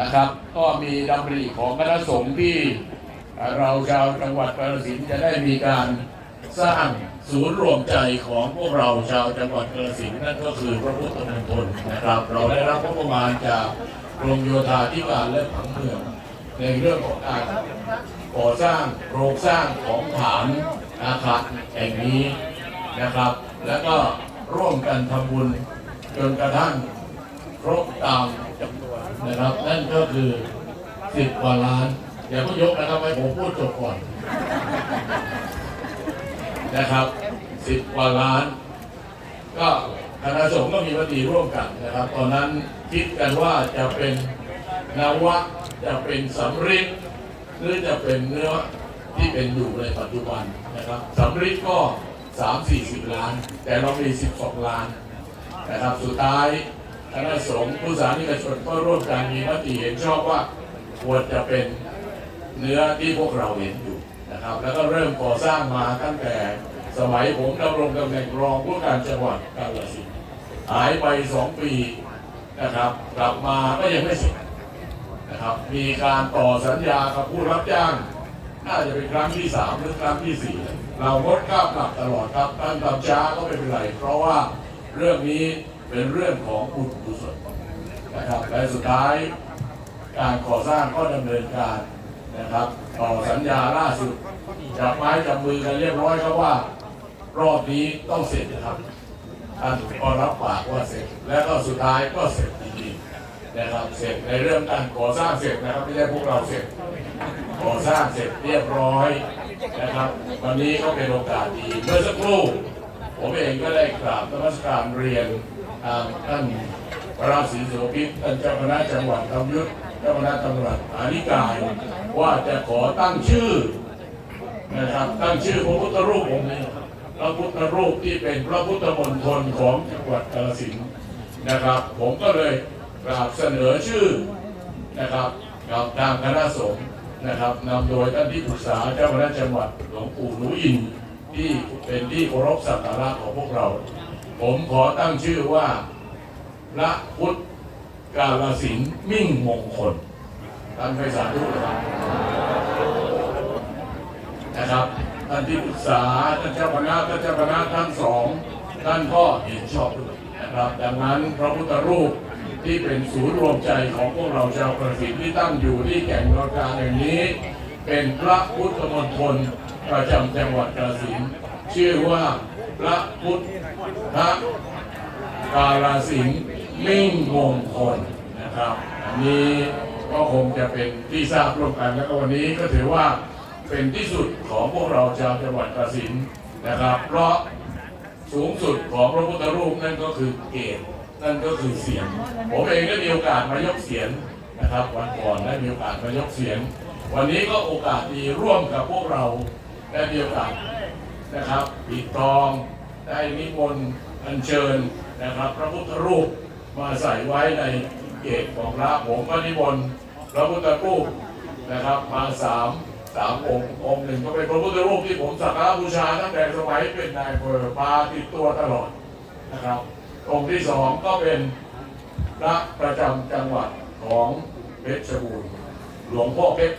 นะครับ ก็มีดำริของคณะสงฆ์ที่เราชาวจังหวัดกาฬสินธุ์จะได้มีการสร้างศูนย์รวมใจของพวกเราชาวจังหวัดกาฬสินธุ์นั่นก็คือพระพุทธมณฑลนะครับ เราได้รับงบประมาณจากกรมโยธาธิการและผังเมืองในเรื่องของการก่อสร้างโครงสร้างของฐานอาคารแห่งนี้นะครับ แล้วก็ร่วมกันทำบุญจนกระทั่ง ครบตามจำนวนนะครับ นั่นก็คือสิบกว่าล้านอย่าเพิ่งยกนะครับให้ผมพูดจบก่อนนะครับสิบกว่าล้าน ก็คณะสงฆ์ก็มีมติร่วมกันนะครับ ตอนนั้นคิดกันว่าจะเป็นนวะจะเป็นสำริดหรือจะเป็นเนื้อที่เป็นอยู่ในปัจจุบันนะครับสำริดก็สามสี่สิบล้าน แต่เรามีสิบสองล้านนะครับสุดท้าย คณะสงฆ์ผู้สานิกชนก็ร่วมกันมีมติเห็นชอบว่าควรจะเป็นเนื้อที่พวกเราเห็นอยู่นะครับ แล้วก็เริ่มก่อสร้างมาตั้งแต่สมัยผมดำรงตำแหน่งรองผู้การจังหวัดกาฬสินธุ์หายไปสองปีนะครับ กลับมาก็ยังไม่เสร็จนะครับ มีการต่อสัญญากับผู้รับจ้าง น่าจะเป็นครั้งที่สามหรือครั้งที่สี่เรางดข้ามกลับตลอดครับท่านทำช้าก็ไม่เป็นไรเพราะว่าเรื่องนี้ เป็นเรื่องของบุญกุศลนะครับและสุดท้ายการก่อสร้างก็ดำเนินการนะครับต่อสัญญาล่าสุดจับไม้จับมือกันเรียบร้อยครับว่า รอบนี้ต้องเสร็จนะครับท่านก็รับปากว่าเสร็จ และก็สุดท้ายก็เสร็จจริงๆนะครับเสร็จในเรื่องการก่อสร้างเสร็จนะครับไม่ใช่พวกเราเสร็จก่อสร้างเสร็จเรียบร้อยนะครับ วันนี้ก็เป็นโอกาสดีเมื่อสักครู่ ผมเองก็ได้กราบนมัสการเรียนทางท่านพระราศีโสภิตท่านเจ้าคณะจังหวัดธรรมยุทธเจ้าคณะตำรวจอาธิกายว่าจะขอตั้งชื่อนะครับตั้งชื่อพระพุทธรูปองค์นี้พระพุทธรูปที่เป็นพระพุทธมณฑลของจังหวัดกาฬสินธุ์นะครับ ผมก็เลยกราบเสนอชื่อนะครับกับทางคณะสงฆ์นะครับนำโดยท่านที่ปรึกษาเจ้าคณะจังหวัดหลวงปู่หนูอินทร์ ที่เป็นที่เคารพสักการะของพวกเรา ผมขอตั้งชื่อว่าพระพุทธกาลสินธุ์มิ่งมงคลท่านไปสาธุนะครับนะครับท่านที่ปรึกษาท่านเจ้าคณะท่านเจ้าคณะทั้งสองท่านก็เห็นชอบด้วยนะครับดังนั้นพระพุทธรูปที่เป็นศูนย์รวมใจของพวกเราชาวกระสินที่ตั้งอยู่ที่แก่งนรกาแห่งนี้ เป็นพระพุทธมณฑล ประจำจังหวัดกระสินธุ์ชื่อว่าพระพุทธกาลสินธุ์มิ่งมงคลนะครับอันนี้ก็คงจะเป็นที่ทราบร่วมกันแล้วก็วันนี้ก็ถือว่าเป็นที่สุดของพวกเราชาวจังหวัดกระสินธุ์นะครับ เพราะสูงสุดของพระพุทธรูปนั่นก็คือเกศนั่นก็คือเสียง ผมเองได้มีโอกาสมายกเสียงนะครับ วันก่อนได้มีโอกาสมายกเสียง วันนี้ก็โอกาสดีร่วมกับพวกเรา ได้มีโอกาสนะครับปิดทองได้นิมนต์อัญเชิญนะครับ พระพุทธรูปมาใส่ไว้ในเกศของพระผมก็นิมนต์พระพุทธรูปนะครับมาสามสามองค์องค์หนึ่งก็เป็นพระพุทธรูปที่ผมสักการะบูชาตั้งแต่สมัยเป็นนายอำเภอมาติดตัวตลอดนะครับ องค์ที่สองก็เป็นพระประจำจังหวัดของเพชรบูรณ์หลวงพ่อเพชร